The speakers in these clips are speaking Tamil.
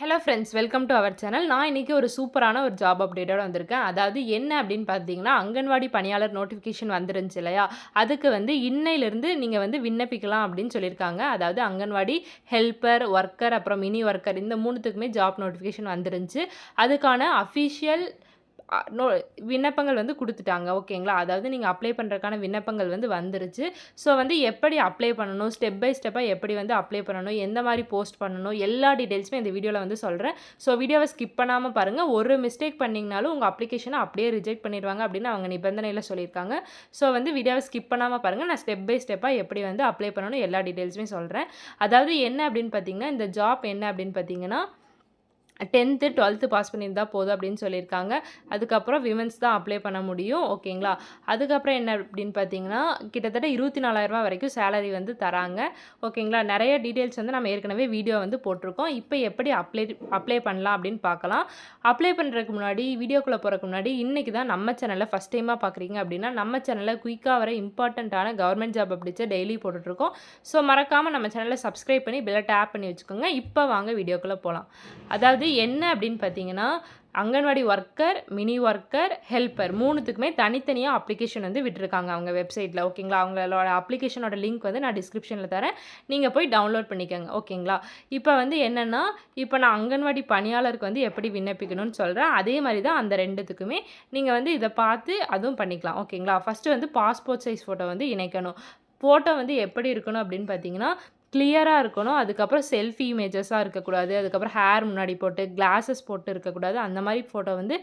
Hello friends welcome to our channel நான் இன்றைக்கி ஒரு சூப்பரான ஒரு ஜாப் அப்டேட்டோட வந்திருக்கேன். அதாவது என்ன அப்படின்னு பார்த்தீங்கன்னா அங்கன்வாடி பணியாளர் நோட்டிஃபிகேஷன் வந்துருந்துச்சு இல்லையா? அதுக்கு வந்து இன்னையிலேருந்து நீங்கள் வந்து விண்ணப்பிக்கலாம் அப்படின்னு சொல்லியிருக்காங்க. அதாவது அங்கன்வாடி ஹெல்ப்பர் ஒர்க்கர் அப்புறம் மினி ஒர்க்கர் இந்த மூணுத்துக்குமே ஜாப் நோட்டிஃபிகேஷன் வந்துருந்துச்சு. அதுக்கான அஃபிஷியல் நோ விண்ணப்பங்கள் வந்து கொடுத்துட்டாங்க. ஓகேங்களா? அதாவது நீங்கள் அப்ளை பண்ணுறதுக்கான விண்ணப்பங்கள் வந்து வந்துருச்சு. ஸோ வந்து எப்படி அப்ளை பண்ணணும்? ஸ்டெப் பை ஸ்டெப்பாக எப்படி வந்து அப்ளை பண்ணணும்? எந்த மாதிரி போஸ்ட் பண்ணணும்? எல்லா டீட்டெயில்ஸுமே இந்த வீடியோவில் வந்து சொல்கிறேன் ஸோ வீடியோவை ஸ்கிப் பண்ணாமல் பாருங்கள் ஒரு மிஸ்டேக் பண்ணிங்கனாலும் உங்கள் அப்ளிகேஷனை அப்படியே ரிஜெக்ட் பண்ணிடுவாங்க அப்படின்னு அவங்க நிபந்தனையில் சொல்லியிருக்காங்க. ஸோ வந்து வீடியோவை ஸ்கிப் பண்ணாமல் பாருங்கள் நான் ஸ்டெப் பை ஸ்டெப்பாக எப்படி வந்து அப்ளை பண்ணணும்? எல்லா டீட்டெயில்ஸுமே சொல்கிறேன் அதாவது என்ன அப்படின்னு பார்த்தீங்கன்னா இந்த ஜாப் என்ன அப்படின்னு பார்த்தீங்கன்னா டென்த்து டுவெல்த்து பாஸ் பண்ணியிருந்தா போதும் அப்படின்னு சொல்லியிருக்காங்க. அதுக்கப்புறம் விமன்ஸ் தான் அப்ளை பண்ண முடியும் ஓகேங்களா? அதுக்கப்புறம் என்ன அப்படின்னு பார்த்தீங்கன்னா கிட்டத்தட்ட இருபத்தி நாலாயிரரூபா வரைக்கும் சேலரி வந்து தராங்க ஓகேங்களா? நிறைய டீட்டெயில்ஸ் வந்து நம்ம ஏற்கனவே வீடியோ வந்து போட்டிருக்கோம். இப்போ எப்படி அப்ளை அப்ளை பண்ணலாம் அப்படின்னு பார்க்கலாம். அப்ளை பண்ணுறதுக்கு முன்னாடி வீடியோக்குள்ளே போகிறதுக்கு முன்னாடி இன்றைக்கி தான் நம்ம சேனலில் ஃபஸ்ட் டைமாக பார்க்குறீங்க அப்படின்னா நம்ம சேனலில் குயிக்காக வர இம்பார்ட்டண்ட்டான கவர்மெண்ட் ஜாப் அப்படிச்ச டெய்லி போட்டுட்ருக்கோம். ஸோ மறக்காமல் நம்ம சேனலை சப்ஸ்கிரைப் பண்ணி பில்லை டேப் பண்ணி வச்சுக்கோங்க. இப்போ வாங்க வீடியோக்குள்ளே போகலாம் அதாவது என்ன அப்படின்னு பார்த்தீங்கன்னா Anganwadi worker mini worker helper மூணுத்துக்குமே தனித்தனியாக அப்ளிகேஷன் வந்து விட்டுருக்காங்க அவங்க வெப்சைட்டில் ஓகேங்களா? அவங்களோட அப்ளிகேஷனோட லிங்க் வந்து நான் டிஸ்கிரிப்ஷனில் தரேன். நீங்கள் போய் டவுன்லோட் பண்ணிக்கோங்க. ஓகேங்களா? இப்போ வந்து என்னென்னா இப்போ நான் அங்கன்வாடி பணியாளருக்கு வந்து எப்படி விண்ணப்பிக்கணும்னு சொல்கிறேன் அதே மாதிரி தான் அந்த ரெண்டுத்துக்குமே நீங்கள் வந்து இதை பார்த்து அதுவும் பண்ணிக்கலாம். ஓகேங்களா? ஃபஸ்ட்டு வந்து பாஸ்போர்ட் சைஸ் ஃபோட்டோ வந்து இணைக்கணும். ஃபோட்டோ வந்து எப்படி இருக்கணும் அப்படின்னு பார்த்தீங்கன்னா கிளியராக இருக்கணும். அதுக்கப்புறம் செல்ஃபி இமேஜஸாக இருக்கக்கூடாது. அதுக்கப்புறம் ஹேர் முன்னாடி போட்டு கிளாஸஸ் போட்டு இருக்கக்கூடாது. அந்த மாதிரி ஃபோட்டோ வந்து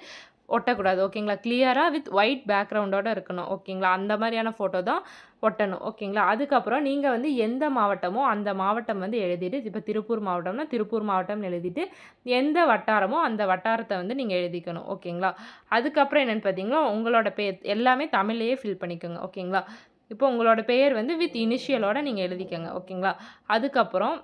ஒட்டக்கூடாது. ஓகேங்களா கிளியராக வித் ஒயிட் பேக்ரவுண்டோடு இருக்கணும். ஓகேங்களா அந்த மாதிரியான ஃபோட்டோ தான் ஒட்டணும். ஓகேங்களா அதுக்கப்புறம் நீங்கள் வந்து எந்த மாவட்டமோ அந்த மாவட்டம் வந்து எழுதிட்டு இப்போ திருப்பூர் மாவட்டம்னா திருப்பூர் மாவட்டம்னு எழுதிட்டு எந்த வட்டாரமோ அந்த வட்டாரத்தை வந்து நீங்கள் எழுதிக்கணும். ஓகேங்களா அதுக்கப்புறம் என்னென்னு பார்த்தீங்கன்னா உங்களோட பேர் எல்லாமே தமிழ்லேயே ஃபில் பண்ணிக்கோங்க. ஓகேங்களா இப்போ உங்களோட பெயர் வந்து வித் இனிஷியலோட நீங்கள் எழுதிக்கோங்க ஓகேங்களா? அதுக்கப்புறம்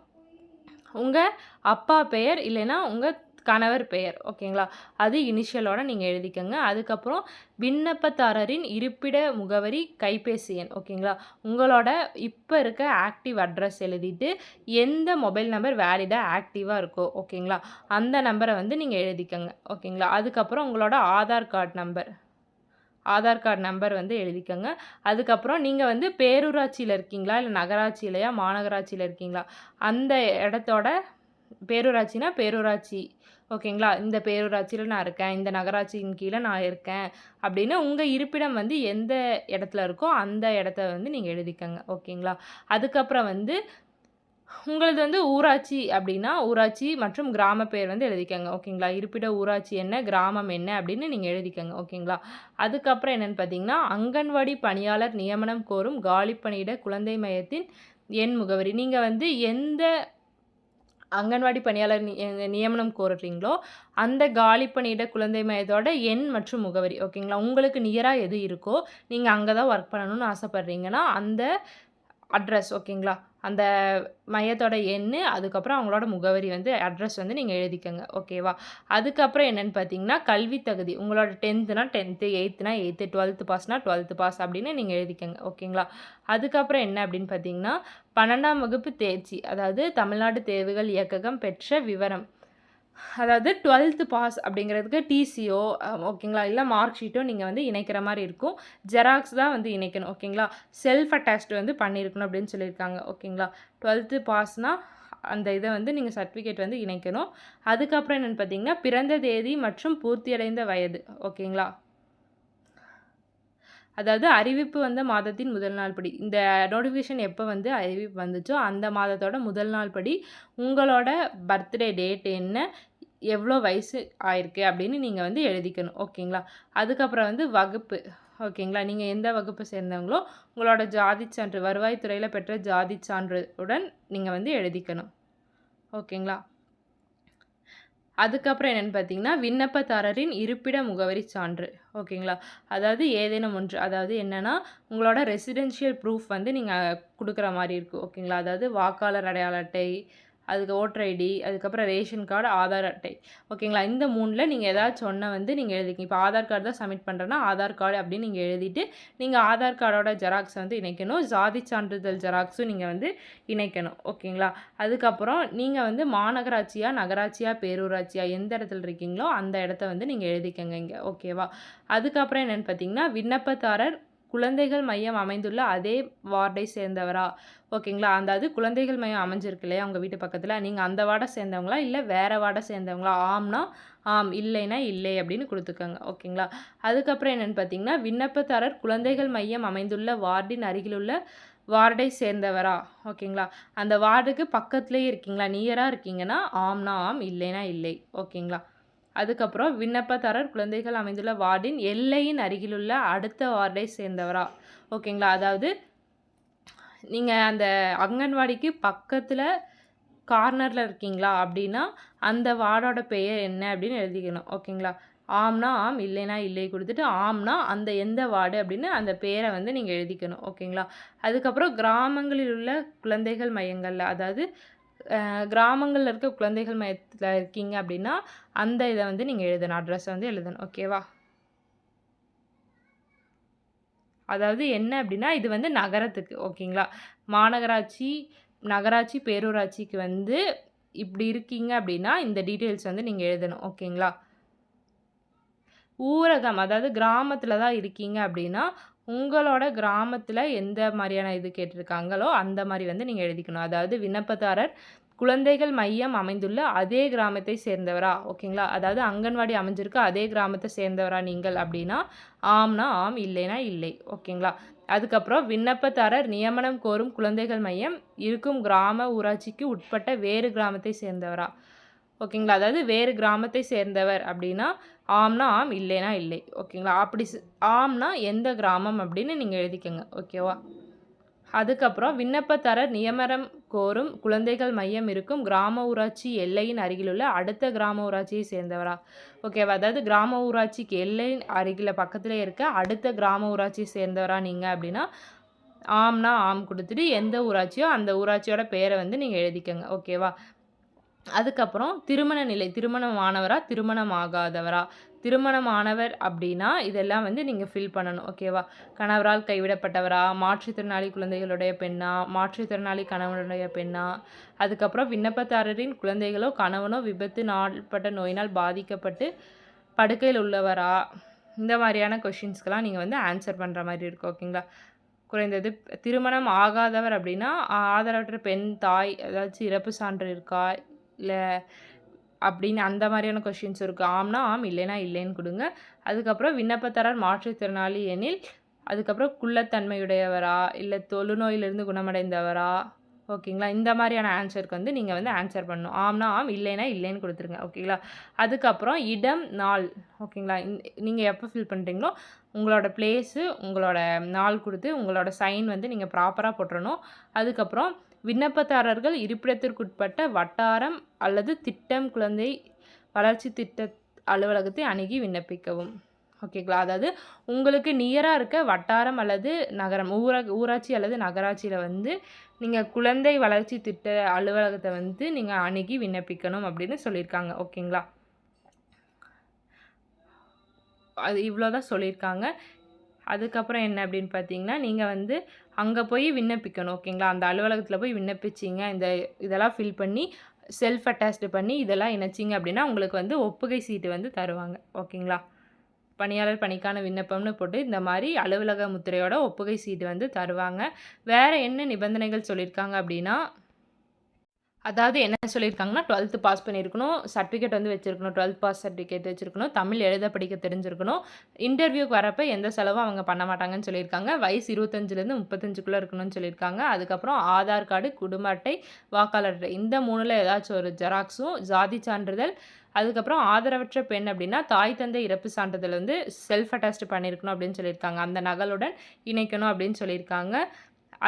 உங்கள் அப்பா பெயர் இல்லைன்னா உங்கள் கணவர் பெயர் ஓகேங்களா? அது இனிஷியலோட நீங்கள் எழுதிக்கோங்க. அதுக்கப்புறம் விண்ணப்பதாரரின் இருப்பிட முகவரி கைபேசி எண் ஓகேங்களா? உங்களோட இப்போ இருக்க ஆக்டிவ் அட்ரஸ் எழுதிட்டு எந்த மொபைல் நம்பர் வேலிடாக ஆக்டிவாக இருக்கோ ஓகேங்களா? அந்த நம்பரை வந்து நீங்கள் எழுதிக்கோங்க ஓகேங்களா? அதுக்கப்புறம் உங்களோட Aadhaar card number Aadhaar card number வந்து எழுதிக்கோங்க. அதுக்கப்புறம் நீங்கள் வந்து பேரூராட்சியில் இருக்கீங்களா? இல்லை நகராட்சியிலையா? மாநகராட்சியில் இருக்கீங்களா? அந்த இடத்தோட பேரூராட்சினா பேரூராட்சி. ஓகேங்களா? இந்த பேரூராட்சியில் நான் இருக்கேன். இந்த நகராட்சியின் கீழே நான் இருக்கேன். அப்படின்னு உங்கள் இருப்பிடம் வந்து எந்த இடத்துல இருக்கோ அந்த இடத்த வந்து நீங்கள் எழுதிக்கோங்க. ஓகேங்களா? அதுக்கப்புறம் வந்து உங்களது வந்து ஊராட்சி அப்படின்னா ஊராட்சி மற்றும் கிராம பெயர் வந்து எழுதிக்கோங்க ஓகேங்களா? இருப்பிட ஊராட்சி என்ன கிராமம் என்ன அப்படின்னு நீங்கள் எழுதிக்கோங்க ஓகேங்களா? அதுக்கப்புறம் என்னென்னு பார்த்தீங்கன்னா அங்கன்வாடி பணியாளர் நியமனம் கோரும் காலிப்பணியிட குழந்தை மையத்தின் எண் முகவரி. நீங்கள் வந்து எந்த அங்கன்வாடி பணியாளர் நியமனம் கோருறீங்களோ அந்த காலி பணியிட குழந்தை மையத்தோட எண் மற்றும் முகவரி ஓகேங்களா? உங்களுக்கு நியராக எது இருக்கோ நீங்கள் அங்கே தான் ஒர்க் பண்ணணும்னு ஆசைப்பட்றீங்கன்னா அந்த அட்ரஸ் ஓகேங்களா அந்த மையத்தோட எண் அதுக்கப்புறம் அவங்களோட முகவரி வந்து அட்ரஸ் வந்து நீங்கள் எழுதிக்கோங்க ஓகேவா அதுக்கப்புறம் என்னென்னு பார்த்தீங்கன்னா கல்வி தகுதி. உங்களோட டென்த்துனா டென்த்து எயித்துனா எயித்து டுவெல்த்து பாஸ்னா டுவெல்த்து பாஸ் அப்படின்னு நீங்கள் எழுதிக்கோங்க ஓகேங்களா அதுக்கப்புறம் என்ன அப்படின்னு பார்த்தீங்கன்னா பன்னெண்டாம் வகுப்பு தேர்ச்சி அதாவது தமிழ்நாடு தேர்வுகள் இயக்ககம் பெற்ற விவரம். அதாவது டுவெல்த்து பாஸ் அப்படிங்கிறதுக்கு டிசியோ ஓகேங்களா? இல்லை மார்க் ஷீட்டோ நீங்கள் வந்து இணைக்கிற மாதிரி இருக்கும். ஜெராக்ஸ் தான் வந்து இணைக்கணும் ஓகேங்களா? செல்ஃப் அட்டாச்டு வந்து பண்ணியிருக்கணும் அப்படின்னு சொல்லியிருக்காங்க ஓகேங்களா? டுவெல்த்து பாஸ்னால் அந்த இதை வந்து நீங்கள் சர்டிஃபிகேட் வந்து இணைக்கணும். அதுக்கப்புறம் என்னென்னு பார்த்தீங்கன்னா பிறந்த தேதி மற்றும் பூர்த்தியடைந்த வயது ஓகேங்களா? அதாவது அறிவிப்பு வந்த மாதத்தின் முதல் நாள் படி. இந்த நோட்டிஃபிகேஷன் எப்போ வந்து அறிவிப்பு வந்துச்சோ அந்த மாதத்தோட முதல் நாள் படி உங்களோட பர்த்டே டேட் என்ன எவ்வளோ வயசு ஆயிருக்கு அப்படின்னு நீங்கள் வந்து எழுதிக்கணும். ஓகேங்களா? அதுக்கப்புறம் வந்து வகுப்பு. ஓகேங்களா? நீங்கள் எந்த வகுப்பு சேர்ந்தவங்களோ உங்களோட ஜாதி சான்று வருவாய்த்துறையில் பெற்ற ஜாதி சான்றுடன் நீங்கள் வந்து எழுதிக்கணும். ஓகேங்களா? அதுக்கப்புறம் என்னென்னு பார்த்தீங்கன்னா விண்ணப்பதாரரின் இருப்பிட முகவரி சான்று. ஓகேங்களா? அதாவது ஏதேனும் ஒன்று. அதாவது என்னென்னா உங்களோட ரெசிடென்ஷியல் ப்ரூஃப் வந்து நீங்கள் கொடுக்குற மாதிரி இருக்கும் ஓகேங்களா? அதாவது வாக்காளர் அடையாள அட்டை அதுக்கு ஓட்டர் ஐடி அதுக்கப்புறம் ரேஷன் கார்டு ஆதார் அட்டை. ஓகேங்களா? இந்த மூணில் நீங்கள் ஏதாச்சும் ஒன்றை வந்து நீங்கள் எழுதிக்கிங்க. இப்போ ஆதார் கார்டு தான் சப்மிட் பண்ணுறேன்னா ஆதார் கார்டு அப்படின்னு நீங்கள் எழுதிட்டு நீங்கள் ஆதார் கார்டோட ஜெராக்ஸ் வந்து இணைக்கணும். ஜாதி சான்றிதழ் ஜெராக்ஸும் நீங்கள் வந்து இணைக்கணும். ஓகேங்களா? அதுக்கப்புறம் நீங்கள் வந்து மாநகராட்சியா நகராட்சியா பேரூராட்சியா எந்த இடத்துல இருக்கீங்களோ அந்த இடத்த வந்து நீங்கள் எழுதிக்கங்க இங்கே. ஓகேவா? அதுக்கப்புறம் என்னென்னு பார்த்தீங்கன்னா விண்ணப்பதாரர் குழந்தைகள் மையம் அமைந்துள்ள அதே வார்டை சேர்ந்தவரா? ஓகேங்களா? அந்த அது குழந்தைகள் மையம் அமைஞ்சிருக்கு இல்லையா? உங்கள் வீட்டு பக்கத்தில். நீங்கள் அந்த வார்டை சேர்ந்தவங்களா? இல்லை வேறு வார்டை சேர்ந்தவங்களா? ஆம்னா ஆம் இல்லைன்னா இல்லை அப்படின்னு கொடுத்துக்கோங்க. ஓகேங்களா? அதுக்கப்புறம் என்னென்னு பார்த்தீங்கன்னா விண்ணப்பதாரர் குழந்தைகள் மையம் அமைந்துள்ள வார்டின் அருகிலுள்ள வார்டை சேர்ந்தவரா? ஓகேங்களா? அந்த வார்டுக்கு பக்கத்துலேயே இருக்கீங்களா? நியராக இருக்கீங்கன்னா ஆம்னா ஆம் இல்லைனா இல்லை. ஓகேங்களா? அதுக்கப்புறம் விண்ணப்பதாரர் குழந்தைகள் அமைந்துள்ள வார்டின் எல்லையின் அருகிலுள்ள அடுத்த வார்டை சேர்ந்தவரா? ஓகேங்களா? அதாவது நீங்கள் அந்த அங்கன்வாடிக்கு பக்கத்தில் கார்னரில் இருக்கீங்களா அப்படின்னா அந்த வார்டோட பெயர் என்ன அப்படின்னு எழுதிக்கணும். ஓகேங்களா? ஆம்னா ஆம் இல்லைனா இல்லை கொடுத்துட்டு ஆம்னா அந்த எந்த வார்டு அப்படின்னு அந்த பேரை வந்து நீங்கள் எழுதிக்கணும். ஓகேங்களா? அதுக்கப்புறம் கிராமங்களில் உள்ள குழந்தைகள் மையங்களில் அதாவது கிராமங்களில் இருக்க குழந்தைகள் மையத்தில் இருக்கீங்க அப்படின்னா அந்த இதை வந்து நீங்கள் எழுதணும். அட்ரஸை வந்து எழுதணும். ஓகேவா அதாவது என்ன அப்படின்னா இது வந்து நகரத்துக்கு. ஓகேங்களா மாநகராட்சி நகராட்சி பேரூராட்சிக்கு வந்து இப்படி இருக்கீங்க அப்படின்னா இந்த டீட்டெயில்ஸ் வந்து நீங்கள் எழுதணும். ஓகேங்களா ஊரகம் அதாவது கிராமத்தில் தான் இருக்கீங்க அப்படின்னா உங்களோட கிராமத்தில் எந்த மாதிரியான இது கேட்டிருக்காங்களோ அந்த மாதிரி வந்து நீங்கள் எழுதிக்கணும். அதாவது விண்ணப்பதாரர் குழந்தைகள் மையம் அமைந்துள்ள அதே கிராமத்தை சேர்ந்தவரா? ஓகேங்களா? அதாவது அங்கன்வாடி அமைஞ்சிருக்கு அதே கிராமத்தை சேர்ந்தவரா நீங்கள் அப்படின்னா ஆம்னா ஆம் இல்லைனா இல்லை. ஓகேங்களா? அதுக்கப்புறம் விண்ணப்பதாரர் நியமனம் கோரும் குழந்தைகள் மையம் இருக்கும் கிராம ஊராட்சிக்கு உட்பட்ட வேறு கிராமத்தை சேர்ந்தவரா? ஓகேங்களா? அதாவது வேறு கிராமத்தை சேர்ந்தவர் அப்படின்னா ஆம்னா ஆம் இல்லைனா இல்லை. ஓகேங்களா? அப்படி ஆம்னா எந்த கிராமம் அப்படின்னு நீங்கள் எழுதிக்கோங்க. ஓகேவா? அதுக்கப்புறம் விண்ணப்பதாரர் நியமனம் கோரும் குழந்தைகள் மையம் இருக்கும் கிராம ஊராட்சி எல்லையின் அருகிலுள்ள அடுத்த கிராம ஊராட்சியை சேர்ந்தவரா? ஓகேவா? அதாவது கிராம ஊராட்சிக்கு எல்லையின் அருகில் பக்கத்தில் இருக்க அடுத்த கிராம ஊராட்சியை சேர்ந்தவரா நீங்கள் அப்படின்னா ஆம்னா ஆம் கொடுத்துட்டு எந்த ஊராட்சியோ அந்த ஊராட்சியோட பேரை வந்து நீங்கள் எழுதிக்கோங்க. ஓகேவா? அதுக்கப்புறம் திருமண நிலை திருமணமானவரா திருமணம் ஆகாதவரா திருமணமானவர் அப்படின்னா இதெல்லாம் வந்து நீங்கள் ஃபில் பண்ணணும் ஓகேவா கணவரால் கைவிடப்பட்டவரா? மாற்றுத்திறனாளி குழந்தைகளுடைய பெண்ணா? மாற்றுத்திறனாளி கணவனுடைய பெண்ணா? அதுக்கப்புறம் விண்ணப்பதாரரின் குழந்தைகளோ கணவனோ விபத்து நாள்பட்ட நோயினால் பாதிக்கப்பட்டு படுக்கையில் உள்ளவரா? இந்த மாதிரியான கொஷின்ஸ்க்கெலாம் நீங்கள் வந்து ஆன்சர் பண்ணுற மாதிரி இருக்கும் ஓகேங்களா குறைந்தது திருமணம் ஆகாதவர் அப்படின்னா ஆதரவற்ற பெண் தாய் ஏதாச்சும் இறப்பு சான்று இருக்கா? இல்லை அப்படின்னு அந்த மாதிரியான கொஷின்ஸ் இருக்குது ஆம்னா ஆம் இல்லைனா இல்லைன்னு கொடுங்க. அதுக்கப்புறம் விண்ணப்பத்தரர் மாற்றுத்திறனாளி எனில் அதுக்கப்புறம் குள்ளத்தன்மையுடையவரா இல்லை தொழுநோயிலிருந்து குணமடைந்தவரா? ஓகேங்களா இந்த மாதிரியான ஆன்சருக்கு வந்து நீங்கள் வந்து ஆன்சர் பண்ணணும். ஆம்னா ஆம் இல்லைனா இல்லைன்னு கொடுத்துருங்க. ஓகேங்களா அதுக்கப்புறம் இடம் நாள். ஓகேங்களா நீங்கள் எப்போ ஃபில் பண்ணுறீங்களோ உங்களோட பிளேஸு உங்களோட நாள் கொடுத்து உங்களோட சைன் வந்து நீங்கள் ப்ராப்பராக போட்டுறணும். அதுக்கப்புறம் விண்ணப்பதாரர்கள் இருப்பிடத்திற்குட்பட்ட வட்டாரம் அல்லது திட்டம் குழந்தை வளர்ச்சி திட்ட அலுவலகத்தை அணுகி விண்ணப்பிக்கவும். ஓகேங்களா அதாவது உங்களுக்கு நியராக இருக்க வட்டாரம் அல்லது நகரம் ஊரா ஊராட்சி அல்லது நகராட்சியில் வந்து நீங்கள் குழந்தை வளர்ச்சி திட்ட அலுவலகத்தை வந்து நீங்கள் அணுகி விண்ணப்பிக்கணும் அப்படின்னு சொல்லியிருக்காங்க. ஓகேங்களா அது இவ்வளோ தான் சொல்லியிருக்காங்க. அதுக்கப்புறம் என்ன அப்படின்னு பார்த்தீங்கன்னா நீங்கள் வந்து அங்கே போய் விண்ணப்பிக்கணும் ஓகேங்களா அந்த அலுவலகத்தில் போய் விண்ணப்பிச்சிங்க. இந்த இதெல்லாம் ஃபில் பண்ணி செல்ஃப் அட்டாச்டு பண்ணி இதெல்லாம் இணைச்சிங்க அப்படின்னா உங்களுக்கு வந்து ஒப்புகை சீட்டு வந்து தருவாங்க ஓகேங்களா பணியாளர் பணிக்கான விண்ணப்பம்னு போட்டு இந்த மாதிரி அலுவலக முத்திரையோட ஒப்புகை சீட்டு வந்து தருவாங்க. வேறு என்ன நிபந்தனைகள் சொல்லியிருக்காங்க அப்படின்னா அதாவது என்ன சொல்லியிருக்காங்கன்னா டுவெல்த்து பாஸ் பண்ணியிருக்கணும் சர்டிஃபிகேட் வந்து வச்சுருக்கணும் டுவெல்த் பாஸ் சர்டிஃபிகேட் வச்சுருக்கணும் தமிழ் எழுத படிக்க தெரிஞ்சிருக்கணும். இன்டர்வியூக்கு வரப்போ எந்த செலவும் அவங்க பண்ண மாட்டாங்கன்னு சொல்லியிருக்காங்க. வயசு இருபத்தஞ்சிலேருந்து முப்பத்தஞ்சுக்குள்ளே இருக்கணும்னு சொல்லியிருக்காங்க. அதுக்கப்புறம் ஆதார் கார்டு குடும்ப அட்டை வாக்காளர் அட்டை. இந்த மூணில் ஏதாச்சும் ஒரு ஜெராக்ஸும் ஜாதி சான்றிதழ் அதுக்கப்புறம் ஆதரவற்ற பெண் அப்படின்னா தாய் தந்தை இறப்பு சான்றிதழ் வந்து செல்ஃப் அட்டாச்டு பண்ணியிருக்கணும் அப்படின்னு சொல்லியிருக்காங்க. அந்த நகலுடன் இணைக்கணும் அப்படின்னு சொல்லியிருக்காங்க.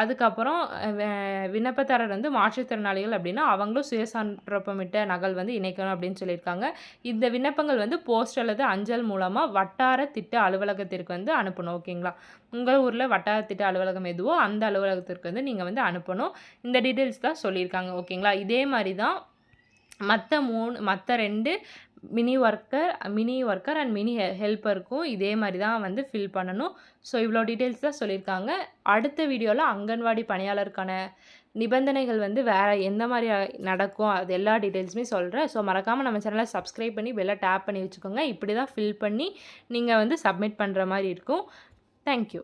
அதுக்கப்புறம் விண்ணப்பதாரர் வந்து மாற்றுத்திறனாளிகள் அப்படின்னா அவங்களும் சுயசான்றப்பமிட்ட நகல் வந்து இணைக்கணும் அப்படின்னு சொல்லியிருக்காங்க. இந்த விண்ணப்பங்கள் வந்து போஸ்ட் அல்லது அஞ்சல் மூலமாக வட்டார திட்ட அலுவலகத்திற்கு வந்து அனுப்பணும் ஓகேங்களா? உங்கள் ஊரில் வட்டார திட்ட அலுவலகம் எதுவோ அந்த அலுவலகத்திற்கு வந்து நீங்கள் வந்து அனுப்பணும். இந்த டீட்டெயில்ஸ் தான் சொல்லியிருக்காங்க ஓகேங்களா? இதே மாதிரி தான் மற்ற மூணு மற்ற ரெண்டு mini worker mini worker and mini ஹெ ஹெல்ப்பருக்கும் இதே மாதிரி தான் வந்து ஃபில் பண்ணணும். ஸோ இவ்வளோ டீட்டெயில்ஸ் தான் சொல்லியிருக்காங்க. அடுத்த வீடியோவில் அங்கன்வாடி பணியாளருக்கான நிபந்தனைகள் வந்து வேறு எந்த மாதிரி நடக்கும் அது எல்லா டீட்டெயில்ஸுமே சொல்கிறேன் ஸோ மறக்காமல் நம்ம சேனலை சப்ஸ்கிரைப் பண்ணி பெல்லை டேப் பண்ணி வச்சுக்கோங்க. இப்படி தான் ஃபில் பண்ணி நீங்கள் வந்து சப்மிட் பண்ணுற மாதிரி இருக்கும். தேங்க்யூ